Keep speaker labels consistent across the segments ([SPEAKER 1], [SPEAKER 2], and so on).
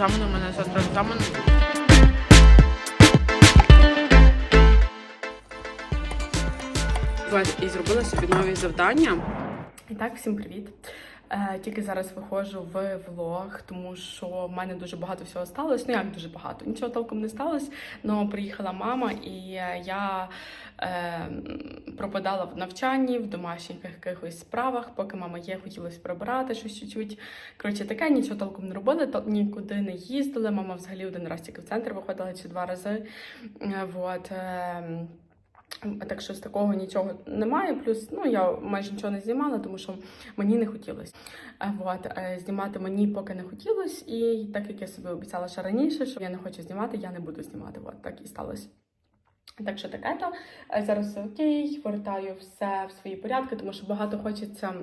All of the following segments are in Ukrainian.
[SPEAKER 1] екзамену, у мене завтра екзамен. І зробила собі нові завдання. І так, всім привіт. Е, тільки зараз виходжу в влог, тому що в мене дуже багато всього сталося. Ну як дуже багато, нічого толком не сталося. але приїхала мама, і я е, пропадала в навчанні, в домашніх якихось справах. Поки мама є, хотілося прибирати щось чуть-чуть. Коротше, таке нічого толком не робили, то нікуди не їздили. Мама взагалі один раз тільки в центр виходила чи два рази. Е, вот, е, так що з такого нічого немає. Плюс ну я майже нічого не знімала, тому що мені не хотілося. Е, Вот, е, знімати мені поки не хотілося, і так як я собі обіцяла ще раніше, що я не хочу знімати, я не буду знімати. От так і сталося. Так що таке то Е, зараз все окей, вертаю все в свої порядки, тому що багато хочеться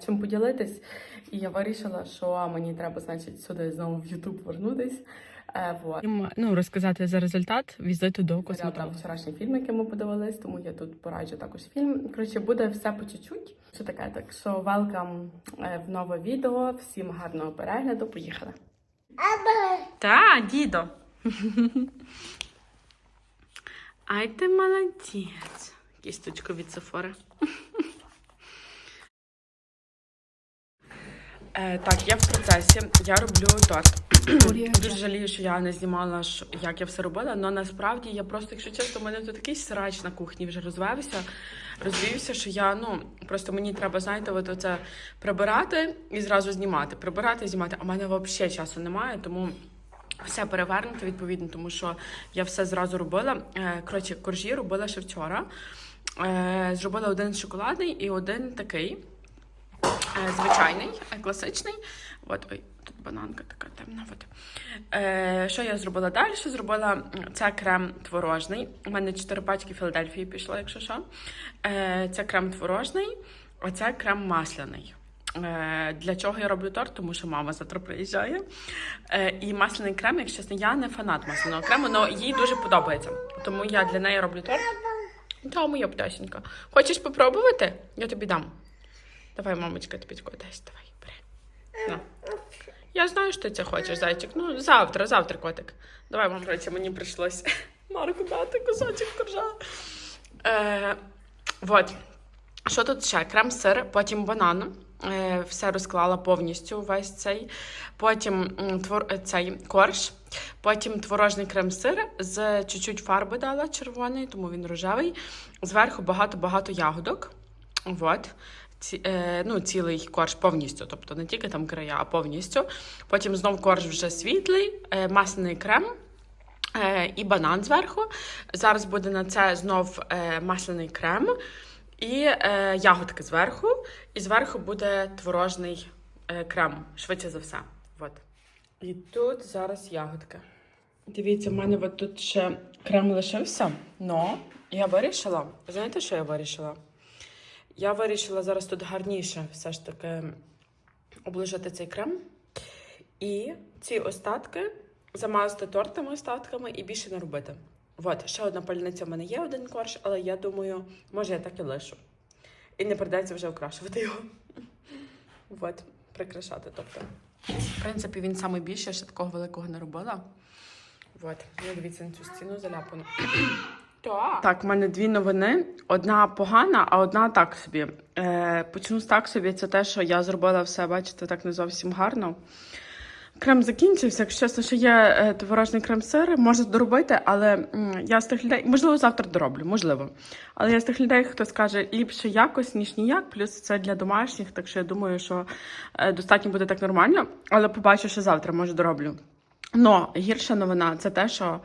[SPEAKER 1] цим поділитись. І я вирішила, що мені треба, значить, сюди знову в Ютуб вернутись. Е, вот. Ну, розказати за результат візиту до косметолога. Вчорашній фільм, який ми подивились, тому я тут пораджу також фільм. Коротше, буде все по чуть-чуть. Що таке? Так що велкам в нове відео. Всім гарного перегляду. Поїхали. Та, дідо. Ай ти молодець. Кісточку від Сефори. Е, так, я в процесі. Я роблю торт. Дуже жалію, що я не знімала, що- як я все робила, але насправді я просто, якщо чесно, у мене тут такий срач на кухні вже розвився. Розвівся, що я ну просто мені треба, знаєте, от оце прибирати і зразу знімати. Прибирати і знімати. А в мене взагалі часу немає, тому. Все перевернуто відповідно, тому що я все зразу робила. Е, Коротше, коржі робила ще вчора. Е, Зробила один шоколадний і один такий звичайний, е, класичний. От, ой, тут бананка така темна. От. Е, що я зробила далі? Зробила це крем творожний. У мене 4 пачки Філадельфії пішло, якщо що. Е, це крем творожний, а це крем масляний. Е, Для чого я роблю торт? Тому що мама завтра приїжджає. Е, І масляний крем, якщо чесно, я не фанат масляного крему, але їй дуже подобається. Тому я для неї роблю торт. Та, моя пташенька. Хочеш попробувати? Я тобі дам. Давай, мамочка, тобі тако дасть. Давай, бери. На. Я знаю, що ти це хочеш, зайчик. Ну, завтра, завтра, котик. Давай, мам, коротше, мені прийшлось Марку дати кусочок коржа. Е, вот. Що тут ще? Крем-сир, потім банан. Е, все розклала повністю весь цей. Потім твор, е, цей корж. Потім творожний крем-сир з чуть-чуть фарби дала червоної, тому він рожевий. Зверху багато-багато ягодок. Вот. Ці, е, ну, цілий корж повністю, тобто не тільки там края, а повністю. Потім знов корж вже світлий, е, масляний крем. Е, і банан зверху. Зараз буде на це знов е, масляний крем і е, ягодки зверху. І зверху буде творожний е, крем, швидше за все. От. І тут зараз ягодки. Дивіться, в мене от тут ще крем лишився, но я вирішила. Знаєте, що я вирішила? Я вирішила зараз тут гарніше все ж таки оближати цей крем. І ці остатки замазати тортами остатками і більше не робити. От, ще одна пальниця в мене є один корж, але я думаю, може я так і лишу. І не придеться вже окрашувати його. От, прикрашати. Тобто, в принципі, він найбільший, я ще такого великого не робила. От, ну дивіться на цю стіну заляпану. Так, в мене дві новини. Одна погана, а одна так собі. Е, почну з так собі. Це те, що я зробила все, бачите, так не зовсім гарно. Крем закінчився. Якщо чесно, що є е, творожний крем-сир, можу доробити, але я з тих людей, можливо, завтра дороблю, можливо. Але я з тих людей, хто скаже ліпше якось, ніж ніяк, плюс це для домашніх, так що я думаю, що е, достатньо буде так нормально. Але побачу, що завтра може дороблю. Но гірша новина це те, що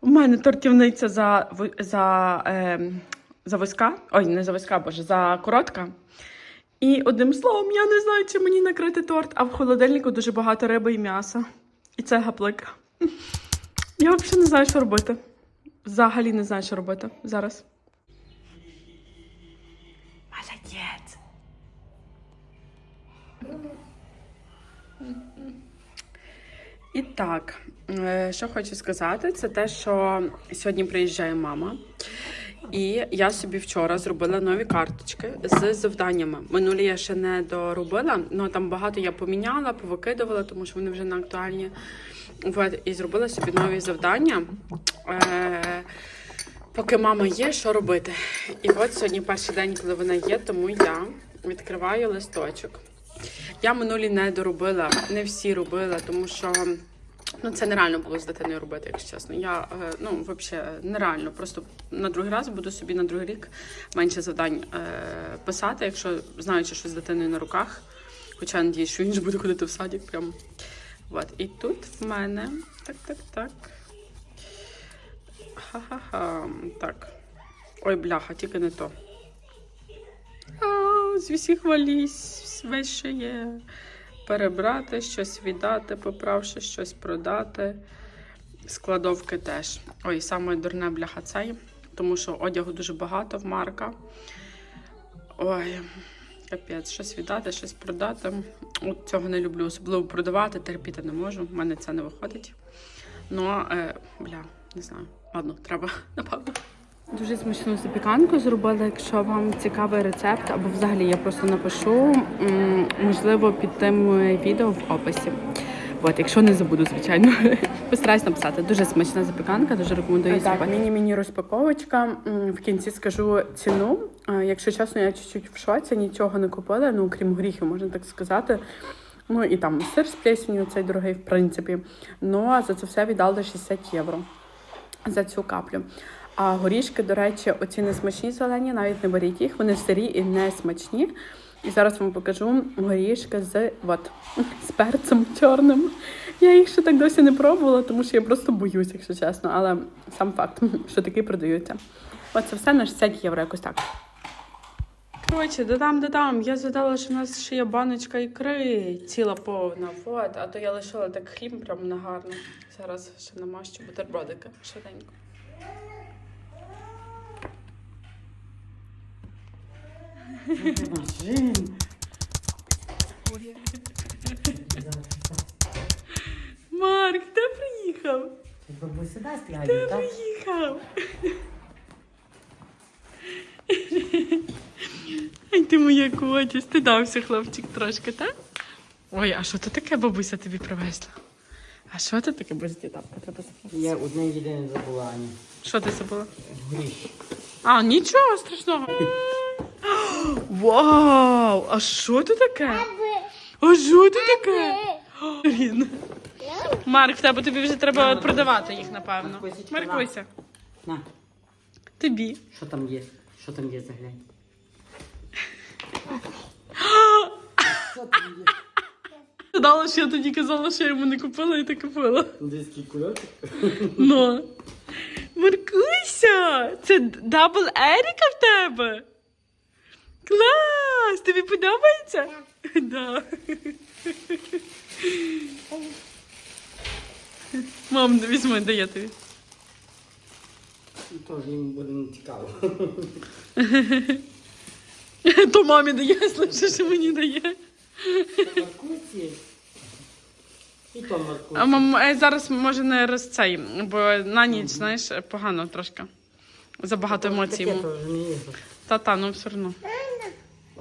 [SPEAKER 1] у мене тортівниця за, за, е, за вузька. Ой, не за вузька, боже, за коротка. І одним словом, я не знаю, чи мені накрити торт, а в холодильнику дуже багато риби і м'яса. І це гаплик. Я взагалі не знаю, що робити. Взагалі не знаю, що робити зараз. Молодець. І так, що хочу сказати, це те, що сьогодні приїжджає мама. І я собі вчора зробила нові карточки з завданнями. Минулі я ще не доробила, але там багато я поміняла, повикидувала, тому що вони вже не актуальні. І зробила собі нові завдання. Е- поки мама є, що робити. І от сьогодні перший день, коли вона є, тому я відкриваю листочок. Я минулі не доробила, не всі робила, тому що ну, це нереально було з дитиною робити, якщо чесно. Я е, ну, взагалі нереально. Просто на другий раз буду собі на другий рік менше завдань е, писати, якщо знаючи, що з дитиною на руках. Хоча надіюсь, що він ж буде ходити в садик прямо. От. І тут в мене. Так, так, так. Ха-ха-ха. Так. Ой, бляха, тільки не то. А, з усіх валізь, весь що є. Перебрати, щось віддати, поправши, щось продати. Складовки теж. Ой, саме дурне бляха цей, тому що одягу дуже багато в марка. Ой, капець, щось віддати, щось продати. От цього не люблю. Особливо продавати, терпіти не можу. У мене це не виходить. Ну, е, бля, не знаю. Ладно, треба, напевно. Дуже смачну запіканку зробила. Якщо вам цікавий рецепт, або взагалі я просто напишу, можливо, під тим відео в описі. От, якщо не забуду, звичайно, постараюсь написати. Дуже смачна запіканка, дуже рекомендую. Так, міні-міні розпаковочка. В кінці скажу ціну. Якщо чесно, я чуть-чуть в шоці, нічого не купила, ну крім горіхів, можна так сказати. Ну і там сир з плесенью, цей дорогий, в принципі. Ну а за це все віддали 60 євро за цю каплю. А горішки, до речі, оці не смачні зелені, навіть не беріть їх, вони старі і не смачні. І зараз вам покажу горішки з, от, з перцем чорним. Я їх ще так досі не пробувала, тому що я просто боюсь, якщо чесно. Але сам факт, що такі продаються. Оце все на 60 євро, якось так. Коротше, додам, додам. Я згадала, що у нас ще є баночка ікри, ціла повна. От, а то я лишила так хліб прям негарно. Зараз ще намащу бутербродики швиденько. Марк, ти приїхав?
[SPEAKER 2] Так?
[SPEAKER 1] Приїхав. Ай, ти моя котя, стидався хлопчик трошки, так? Ой, а що це таке бабуся тобі привезла? А що це таке без тапка? Треба запитати.
[SPEAKER 2] Я одне єдине забула, Аня.
[SPEAKER 1] Що ти забула?
[SPEAKER 2] Гріш.
[SPEAKER 1] А, нічого страшного. Вау! А що це таке? А що це таке? Блін. Марк, в тебе тобі вже треба продавати їх, напевно.
[SPEAKER 2] Маркусечка,
[SPEAKER 1] Маркуйся,
[SPEAKER 2] На,
[SPEAKER 1] тобі.
[SPEAKER 2] що там є? Що там є, заглянь. Що там є?
[SPEAKER 1] Дала, що я тоді казала, що я йому не купила і ти купила.
[SPEAKER 2] Індійський кульочок?
[SPEAKER 1] Ну. Маркуйся! Це дабл Еріка в тебе? Клас! Тобі подобається? Да. Мам, візьми, дає тобі.
[SPEAKER 2] Ну, То їм буде не цікаво.
[SPEAKER 1] То мамі дає, слухай, що мені дає.
[SPEAKER 2] Маркусі. І то Маркусі.
[SPEAKER 1] А мам, е, зараз може не роз цей, бо на ніч, знаєш, погано трошки. Забагато емоцій йому. Та-та, ну все одно.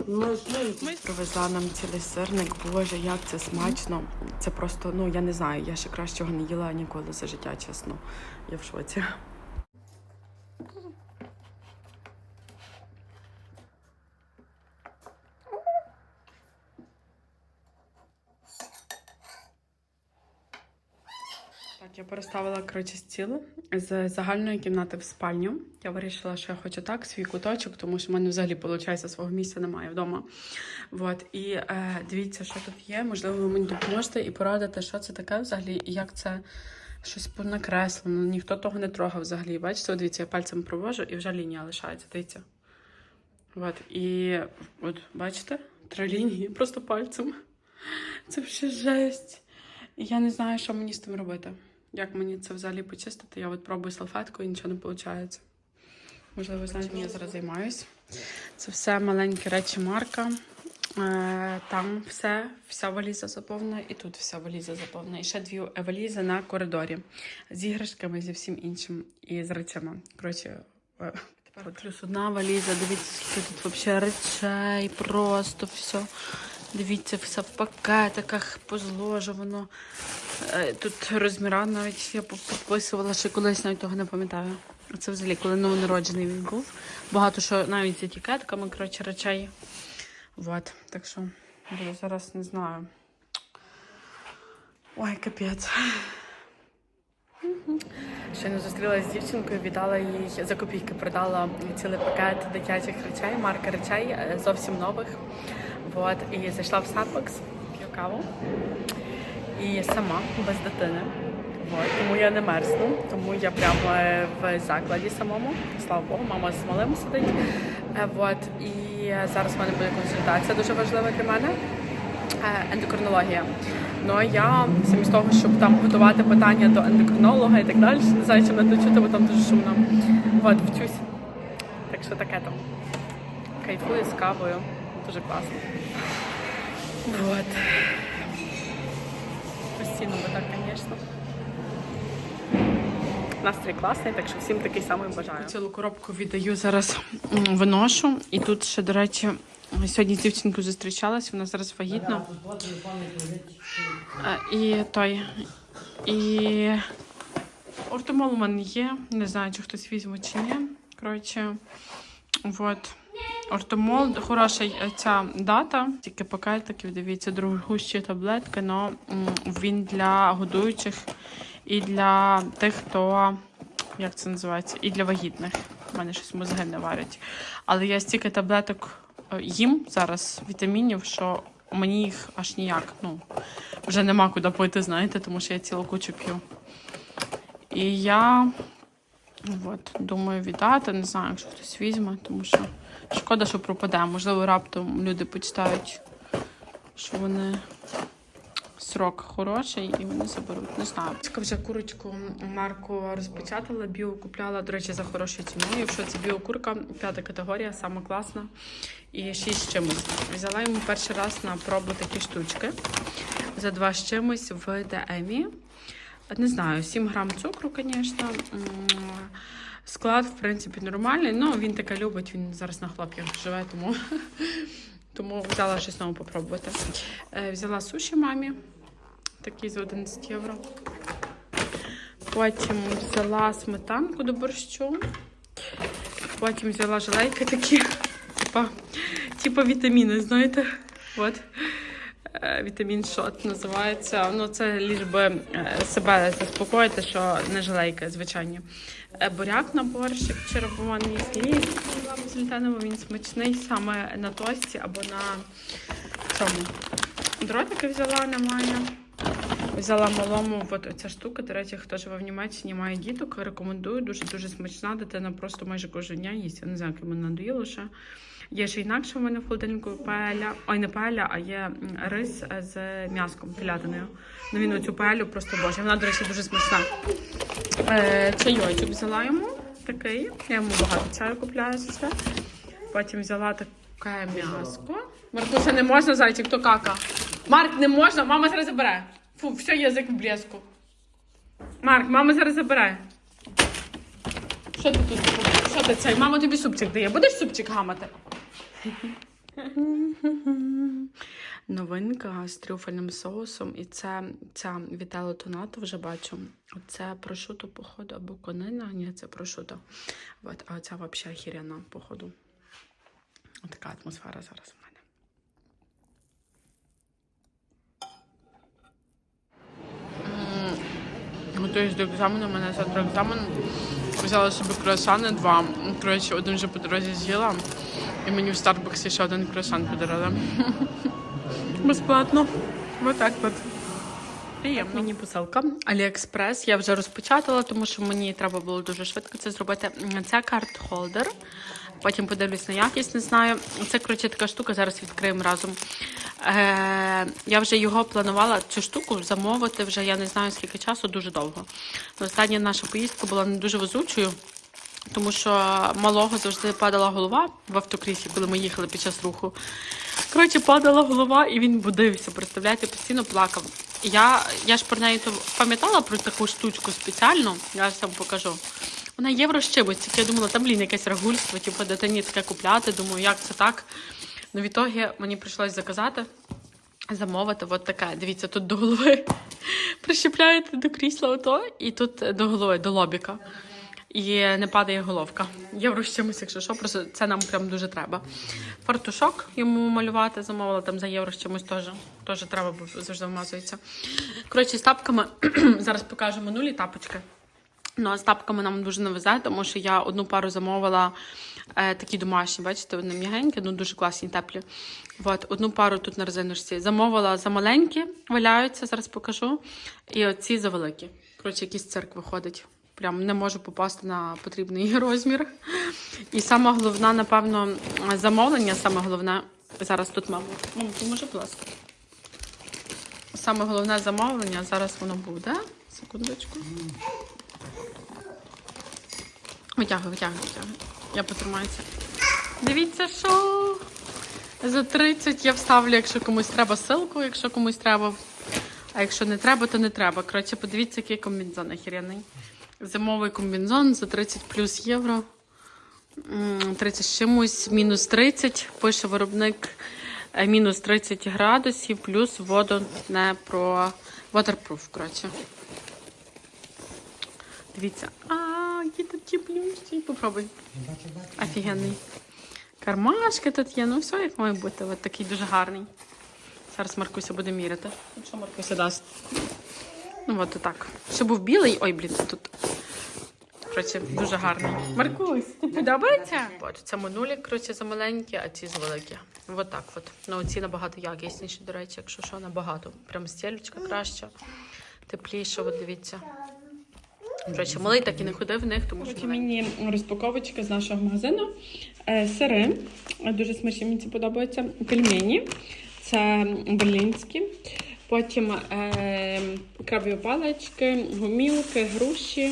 [SPEAKER 1] Ми привезла нам цілий сирник. Боже, як це смачно. Це просто, ну я не знаю, я ще кращого не їла ніколи за життя, чесно. Я в шоці. Я переставила коротше стіл з загальної кімнати в спальню. Я вирішила, що я хочу так, свій куточок, тому що в мене взагалі виходить, свого місця немає вдома. От, і е, дивіться, що тут є. Можливо, ви мені допоможете і порадите, що це таке взагалі, і як це щось накреслено. Ніхто того не трогав взагалі. Бачите, дивіться, я пальцем провожу і вже лінія лишається. Дивіться. От, і от, бачите, три лінії просто пальцем. Це вже жесть. Я не знаю, що мені з тим робити. Як мені це взагалі почистити? Я от пробую салфеткою і нічого не виходить. Можливо, знаєте, я зараз займаюсь. Це все маленькі речі Марка. Е, Там все, вся валіза заповнена, і тут вся валіза заповнена. І ще дві валізи на коридорі з іграшками, зі всім іншим і з речами. Коротше, е, От плюс одна валіза, дивіться, скільки тут взагалі речей, просто все. Дивіться, все в пакетиках позложено. Е, Тут розміра навіть я підписувала, ще колись навіть того не пам'ятаю. Це взагалі, коли новонароджений він був. Багато що навіть з етикетками, коротше, речей. Вот. Так що я зараз не знаю. Ой, капець. Щойно зустрілася з дівчинкою, віддала їй за копійки, продала цілий пакет дитячих речей, марки речей е, зовсім нових. Вот. І зайшла в Starbucks, п'ю каву. І сама, без дитини. Вот. Тому я не мерзну, тому я прямо е, в закладі самому. Слава Богу, мама з малим сидить. Е, Вот. І зараз в мене буде консультація дуже важлива для мене е, ендокринологія. Ну я замість того, щоб там готувати питання до ендокринолога і так далі, не знаю, чим не чути, бо там дуже шумно. От, вчусь. Так що таке там. Кайфую з кавою. Дуже класно. Вот. Би так, звісно. Настрій класний, так що всім такий самий бажаю. Цілу коробку віддаю зараз виношу. І тут ще, до речі, сьогодні з дівчинкою зустрічалась, вона зараз вагітна. І той. І ортомол у мене є. Не знаю, чи хтось візьме чи ні. Коротше, от. Ортомол, хороша е, ця дата, тільки пакетиків, дивіться, другущі таблетки, але він для годуючих і для тих, хто, як це називається, і для вагітних. У мене щось мозги не варять. Але я стільки таблеток е, їм зараз, вітамінів, що мені їх аж ніяк. Ну, вже нема куди пити, знаєте, тому що я цілу кучу п'ю. І я от, думаю віддати, не знаю, якщо хтось візьме, тому що шкода, що пропаде. Можливо, раптом люди почитають, що вони срок хороший і вони заберуть. Не знаю. Я вже курочку марку розпечатала, біо купляла, до речі, за хорошою ціною. Якщо це біокурка, п'ята категорія, саме класна. І 6 з чимось. Взяла йому перший раз на пробу такі штучки за два з чимось в ДМі. Не знаю, 7 грам цукру, звісно. Склад, в принципі, нормальний. Ну, він таке любить, він зараз на хлоп'ях живе, тому, тому взяла щось нове попробувати. Е, Взяла суші мамі, такий за 11 євро. Потім взяла сметанку до борщу. Потім взяла желейки такі, типа вітаміни, знаєте? От. Е, Вітамін шот називається. Ну, це ліж е, себе заспокоїти, що не желейки, звичайні. Е, Буряк на борщик червоний, слід з літаном, він смачний саме на тості або на цьому. Дротики взяла, немає. Взяла малому от ця штука. До речі, хто живе в Німеччині, має діток, рекомендую. Дуже-дуже смачна. Дитина просто майже кожен дня їсть. Я не знаю, як йому надоїло ще. Є ще інакше в мене в холодильнику паеля. Ой, не паеля, а є рис е, з м'яском, телятиною. Ну він оцю паелю просто боже. Вона, до речі, дуже смачна. Е, чайочок взяла йому такий. Я йому багато чаю купляю за це. Потім взяла таке м'яско. Маркуша, не можна зайчик, то кака. Марк, не можна, мама зараз забере. Фу, все, язик в блеску. Марк, мама зараз забере. Що ти тут? Що ти цей? Мама тобі супчик дає. Будеш супчик гамати? Новинка з трюфельним соусом. І це ця вітело тонато вже бачу. Це прошуто, походу, або конина. Ні, це прошуто. От, а ця взагалі хіряна, походу. Така атмосфера зараз у мене. Готуюсь до екзамену, у мене завтра екзамен. Взяла собі круасани два. Коротше, один вже по дорозі з'їла. І мені в Старбуксі ще один круасан подарили. Безплатно. Ось так от. Приємно. Мені посилка. Аліекспрес. Я вже розпечатала, тому що мені треба було дуже швидко це зробити. Це карт-холдер. Потім подивлюсь на якість, не знаю. Це, коротше, така штука, зараз відкриємо разом. Е, я вже його планувала, цю штуку замовити вже я не знаю скільки часу, дуже довго. Остання наша поїздка була не дуже везучою. Тому що малого завжди падала голова в автокрісі, коли ми їхали під час руху. Коротше, падала голова, і він будився. Представляєте, постійно плакав. Я, я ж про неї пам'ятала про таку штучку спеціально, я вам покажу. Вона чимось. Тільки я думала, там блін, якесь рагульство, типу дитині таке купляти. Думаю, як це так. Ну, в ітогі мені прийшлось заказати, замовити от таке. Дивіться, тут до голови прищепляєте до крісла ото, і тут до голови, до лобіка. І не падає головка. Євро з чимось, якщо що, просто це нам прям дуже треба. Фартушок йому малювати замовила там за євро чимось теж. Теж треба, бо завжди вмазується. Коротше, з тапками зараз покажу минулі тапочки. Ну, а з тапками нам дуже не везе, тому що я одну пару замовила е, такі домашні, бачите, вони м'ягенькі, ну дуже класні, теплі. От, одну пару тут на резиночці. Замовила за маленькі, валяються, зараз покажу. І оці за великі. Коротше, якийсь цирк виходить. Прям не можу попасти на потрібний розмір. І саме головне, напевно, замовлення, саме головне. Зараз тут мама. Мама, поможи, будь ласка. Саме головне замовлення, зараз воно буде. Секундочку. Витягуй, витягуй, витягуй. Я потримаю це. Дивіться, що за 30 я вставлю, якщо комусь треба ссылку, якщо комусь треба. А якщо не треба, то не треба. Коротше, подивіться, який комбінзон охеренний. Зимовий комбінзон за 30 плюс євро. 30 з чимось, мінус 30. Пише виробник е, мінус 30 градусів, плюс воду не про waterproof, коротше. Дивіться. А, які тут теплющі. Попробуй. Офігенний. Кармашки тут є, ну все як має бути. От такий дуже гарний. Зараз Маркуся буде міряти. Що Маркуся дасть? Ну, от так. Ще був білий. Ой, блін, тут. Коротше, дуже гарний. Маркусь, подобається? Бачу, це минулі, коротше, за маленькі, а ці за великі. От так от. Ну, ці набагато якісніші, до речі, якщо що, набагато. Прям стілечка краща, тепліша, от дивіться. Коротше, малий так і не ходив в них, тому що мені розпаковочка з нашого магазину. Е, Сири, Е, дуже смачні, мені це подобається. Пельмені, це берлінські. Потім е, крабові палички, гумілки, груші.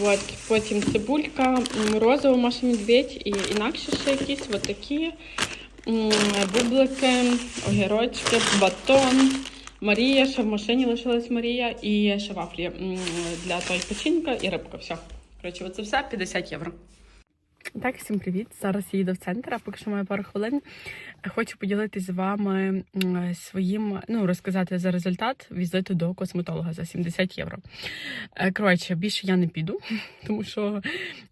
[SPEAKER 1] От, потім цибулька, морозиво, Маша Медведь і інакше ще якісь такі. Бублики, огірочки, батон. Марія, ще в машині лишилась Марія, і ще вафлі для той печінка і рибка. Все. Коротше, оце все 50 євро. Так, всім привіт. Зараз їду в центр, а поки що маю пару хвилин. Хочу поділитися з вами своїм, ну, розказати за результат візиту до косметолога за 70 євро. Е, Коротше, більше я не піду, тому що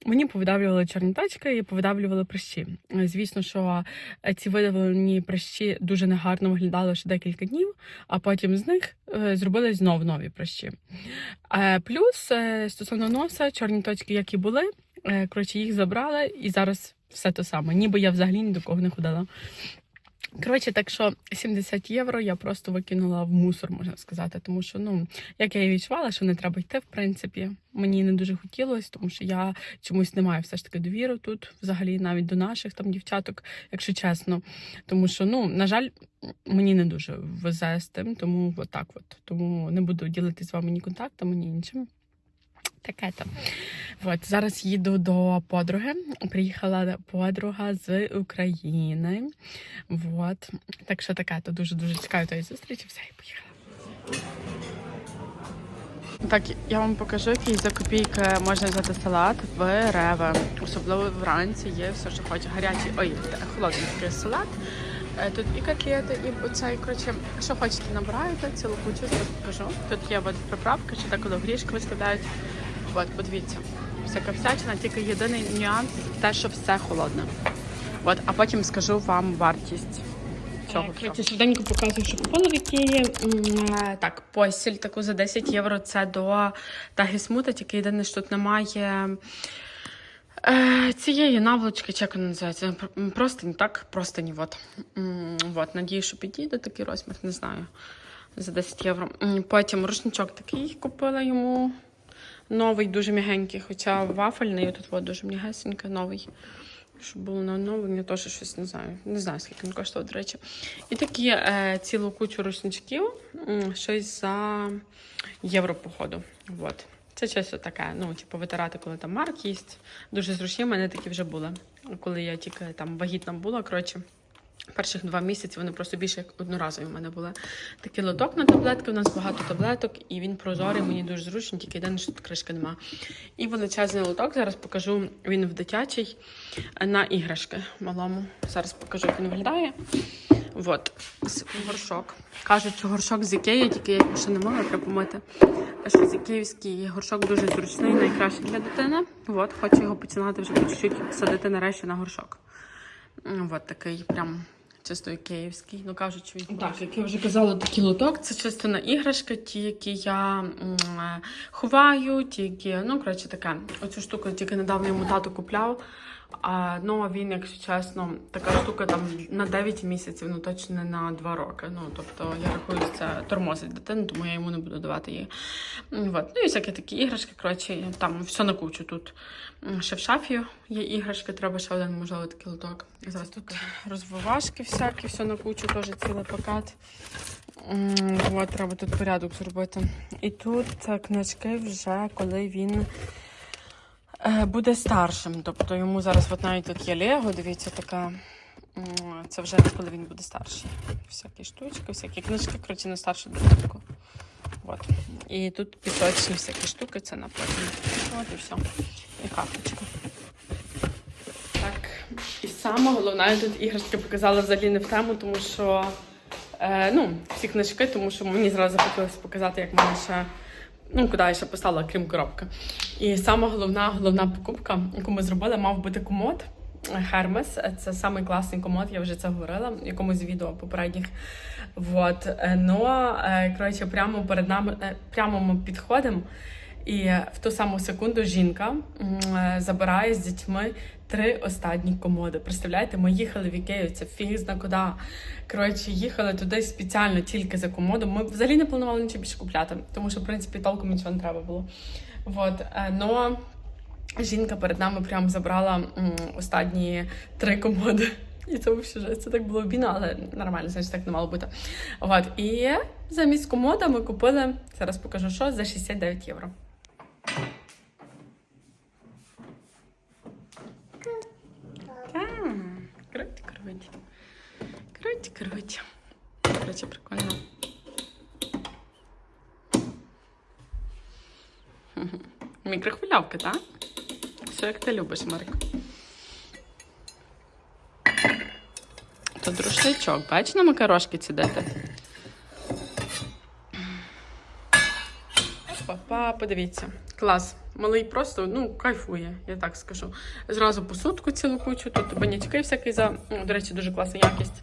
[SPEAKER 1] мені повидавлювали чорні точки і повидавлювали прищі. Звісно, що е, ці видавлені прищі дуже негарно виглядали ще декілька днів, а потім з них е, зробили знов нові прищі. Плюс стосовно носа, чорні точки, які були, коротше, їх забрали, і зараз все те саме. Ніби я взагалі ні до кого не ходила. Коротше, так що 70 євро я просто викинула в мусор, можна сказати, тому що, ну, як я і відчувала, що не треба йти, в принципі. Мені не дуже хотілося, тому що я чомусь не маю все ж таки довіри тут, взагалі, навіть до наших там дівчаток, якщо чесно. Тому що, ну, на жаль, мені не дуже везе з тим, тому от от. Тому не буду ділитися з вами ні контактами, ні іншим. Таке там. От, зараз їду до подруги. Приїхала подруга з України. От. Так що таке, то дуже-дуже чекаю тої зустрічі. Все, і поїхала. Так, я вам покажу, який за копійки можна взяти салат в Реве. Особливо вранці є все, що хоче. Гарячий, ой, холодний салат. Е, Тут і котлети, і оцей, коротше, що хочете, набираєте, цілу кучу, зараз покажу. Тут є от приправка, ще деколи горішки виставляють. От, подивіться, всяка всячина, тільки єдиний нюанс те, що все холодне. От, а потім скажу вам вартість цього. Коротше, швиденько показую, що купила в Ікеї. Так, постіль таку за 10 євро це до Тагісмута, тільки єдине, що тут немає. Е, Цієї наволочки, чи як вона називається? М, Простині, так? Простині, от. М, от. Надію, що підійде такий розмір, не знаю. За 10 євро. Потім рушничок такий купила йому. Новий, дуже м'ягенький, хоча вафельний, тут от дуже м'ягесенький, новий. Щоб було на оновлення, теж щось не знаю. Не знаю, скільки він коштував, до речі. І такі е, цілу кучу рушничків, щось за євро, походу. От. Це чисто таке, ну, типу, витирати, коли там марк їсть. Дуже зручні, в мене такі вже були. Коли я тільки там вагітна була, коротше. Перших два місяці вони просто більше як одноразові в мене були. Такий лоток на таблетки, у нас багато таблеток, і він прозорий, мені дуже зручно, тільки єдине, що тут кришки нема. І величезний лоток, зараз покажу, він в дитячий на іграшки малому. Зараз покажу, як він виглядає. От, горшок. Кажуть, що горшок з Ікеї, тільки я ще не мала, треба помити. Що з ікеївський горшок дуже зручний, найкращий для дитини. От, хочу його починати вже чуть-чуть садити нарешті на горшок. От такий прям чисто київський. Ну кажуть, що він так, як я вже казала, такий лоток. Це чисто на іграшки, ті, які я м, е, ховаю, ті, які, ну коротше таке. Оцю штуку тільки недавно йому тато купляв. А, ну, він, якщо чесно, така штука там на 9 місяців, ну точно не на 2 роки. Ну, тобто я рахую, що це тормозить дитину, тому я йому не буду давати її. Вот. Ну і всякі такі іграшки, коротше, там все на кучу тут. Ще в шафі є іграшки, треба ще один, можливо, такий лоток. Зараз тут розвивашки всякі, все на кучу, теж цілий пакет. М, От, треба тут порядок зробити. І тут книжки вже коли він буде старшим. Тобто йому зараз от навіть тут є Лего, дивіться, така. Це вже коли він буде старший. Всякі штучки, всякі книжки, коротше, на старшу дитинку. От. І тут пісочні всякі штуки, це на потім. От і все. І карточка. Так. І саме головне, я тут іграшки показала взагалі не в тему, тому що е, ну, всі книжки, тому що мені зразу захотілося показати, як мене ще. Ну, куди я ще поставила, крім коробки. І сама головна, головна покупка, яку ми зробили, мав бути комод. Hermes. Це самий класний комод, я вже це говорила в якомусь відео попередніх. Вот. Е, Ну, е, коротше, прямо перед нами, е, прямо ми підходимо, і в ту саму секунду жінка забирає з дітьми три останні комоди. Представляєте, ми їхали в Ікею, це фіг куди. Коротше, їхали туди спеціально тільки за комодом. Ми взагалі не планували нічого більше купляти, тому що, в принципі, толком нічого не треба було. Вот. е, Но жінка перед нами прям забрала останні три комоди. І це взагалі жесть. Це так було обідно, але нормально, значить так не мало бути. От. І замість комода ми купили, зараз покажу, що за 69 євро. Круть, круть. Круть, круть. Короче, прикольно. Мікрохвильовка, так? Все як ти любиш, Марк. Тут рушничок, бач на макарошки цідити. Папа, подивіться. Клас. Малий просто ну, кайфує, я так скажу. Зразу посудку цілу кучу, тут банячки всякі за, ну, до речі, дуже класна якість.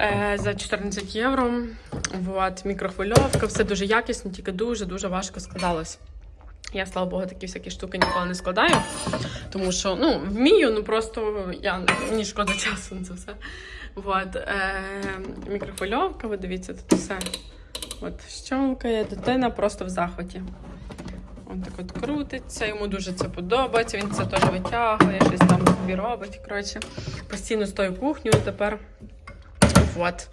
[SPEAKER 1] Е, за 14 євро. Вот, мікрохвильовка, все дуже якісно, тільки дуже-дуже важко складалось. Я, слава Богу, такі всякі штуки ніколи не складаю, тому що ну, вмію, ну просто я мені шкода часу на це все. Вот, е, мікрохвильовка, ви дивіться, тут все. От щелкає, дитина просто в захваті. Он так от крутиться, йому дуже це подобається, він це теж витягує, щось там собі робить. Коротше, постійно з тою кухнею тепер. Вот.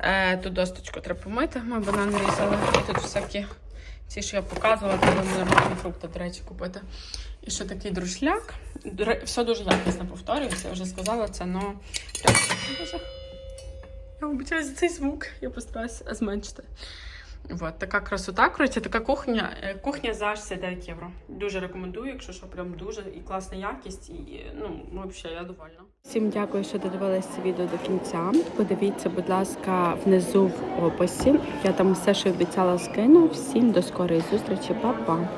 [SPEAKER 1] Е, тут досточку треба помити, ми банани різали. Тут всякі ці, що я показувала, треба нормальні фрукти, до речі, купити. І ще такий друшляк. Все дуже якісно повторюється, я вже сказала це, але Боже. Я обіцяю за цей звук, я постараюся зменшити. Вот, така красота. Коротше, така кухня. е, Кухня за 69 євро. Дуже рекомендую, якщо що, прям дуже і класна якість, і ну, взагалі, я довольна. Всім дякую, що додивилися це відео до кінця. Подивіться, будь ласка, внизу в описі. Я там все, що обіцяла, скину. Всім до скорої зустрічі, Па-па!